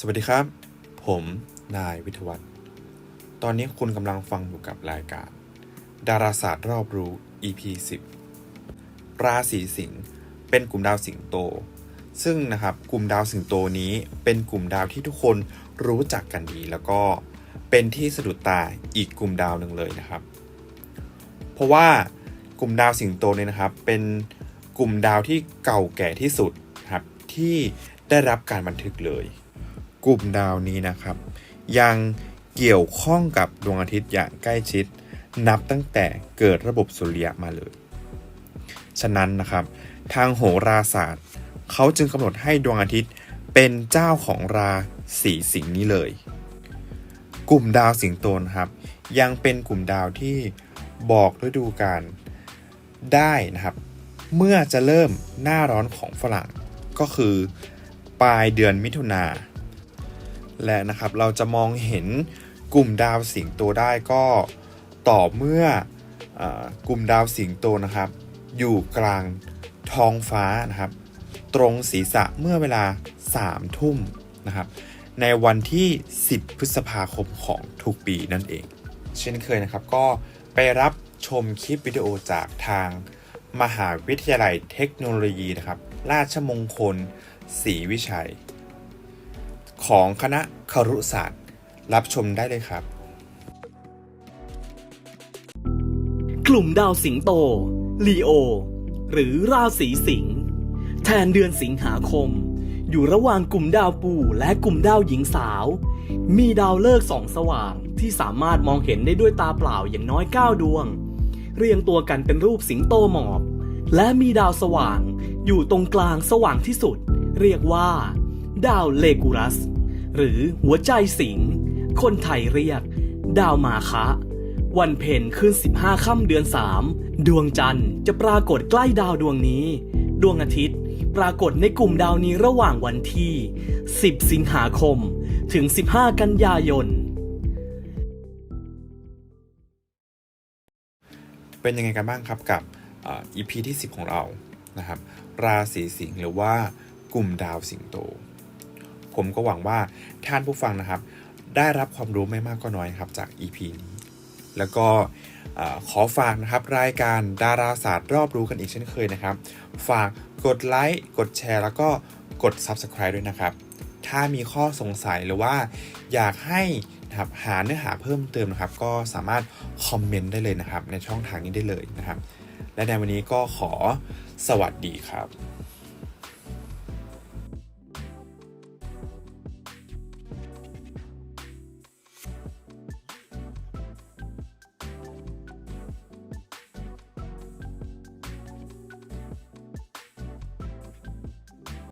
สวัสดีครับ ผมนายวิทวัฒน์ตอนนี้คุณกำลังฟังอยู่กับรายการ ดาราศาสตร์รอบรู้ EP 10 ราศีสิงห์เป็นกลุ่มดาวสิงโต ซึ่งนะครับกลุ่มดาวสิงโตนี้เป็นกลุ่มดาวที่ทุกคนรู้จักกันดี แล้วก็เป็นที่สะดุดตาอีกกลุ่มดาวหนึ่งเลยนะครับ เพราะว่ากลุ่มดาวสิงโตเนี่ยนะครับ เป็นกลุ่มดาวที่เก่าแก่ที่สุดครับที่ได้รับการบันทึกเลย กลุ่มดาวนี้นะครับ ยังเกี่ยวข้องกับดวงอาทิตย์อย่างใกล้ชิด นับตั้งแต่เกิดระบบสุริยะมาเลย ฉะนั้นนะครับ ทางโหราศาสตร์ เขาจึงกำหนดให้ดวงอาทิตย์เป็นเจ้าของราศีสิงห์นี้เลย กลุ่มดาวสิงโตนะครับ ยังเป็นกลุ่มดาวที่บอกฤดูกาลได้นะครับ เมื่อจะเริ่มหน้าร้อนของฝรั่งก็คือ ปลายเดือนมิถุนา และนะครับเราจะมองเห็นกลุ่มดาวสิงโตได้ก็ต่อเมื่ออกลุ่มดาวสิงโตนะครับ อยู่กลางท้องฟ้านะครับ ตรงศีรษะเมื่อเวลา3ทุ่มนะครับ ในวันที่ 10 พฤษภาคมของทุกปีนั่นเอง เช่นเคยนะครับก็ไปรับชมคลิปวิดีโอจากทางมหาวิทยาลัยเทคโนโลยีนะครับ ราชมงคลศรีวิชัย ของคณะครุศาสตร์ รับชมได้เลยครับ กลุ่มดาวสิงโต ลีโอ หรือราศีสิงห์แทนเดือนสิงหาคม อยู่ระหว่างกลุ่มดาวปู่และกลุ่มดาวหญิงสาว มีดาวเลิกษ์สองสว่างที่สามารถมองเห็นได้ด้วยตาเปล่าอย่างน้อย 9 ดวง เรียงตัวกันเป็นรูปสิงโตหมอบ และมีดาวสว่างอยู่ตรงกลางสว่างที่สุด เรียกว่า ดาวเลกูรัส หรือหัวใจสิงห์คนไทยเรียก ดาวมาคะ วันเพ็ญขึ้น 15 ค่ำเดือน 3 ดวงจันทร์จะปรากฏใกล้ดาวดวงนี้ ดวงอาทิตย์ปรากฏในกลุ่มดาวนี้ระหว่างวันที่ 10 สิงหาคม ถึง 15 กันยายน เป็นยังไงกันบ้างครับกับอ่อ EP ที่ 10 ของเรานะครับ ราศีสิงห์หรือว่ากลุ่มดาวสิงโต ผมก็หวังว่าท่านผู้ฟังนะครับ ได้รับความรู้ไม่มากก็น้อยครับจาก EP นี้ แล้วก็ขอฝากนะครับรายการดาราศาสตร์รอบรู้กันอีกเช่นเคยนะครับ ฝากกดไลค์กดแชร์ แล้วก็กด Subscribe ด้วยนะครับ ถ้ามีข้อสงสัยหรือว่าอยากให้นะครับหาเนื้อหาเพิ่มเติมนะครับ ก็สามารถคอมเมนต์ได้เลยนะครับ ในช่องทางนี้ได้เลยนะครับ และในวันนี้ก็ขอสวัสดีครับ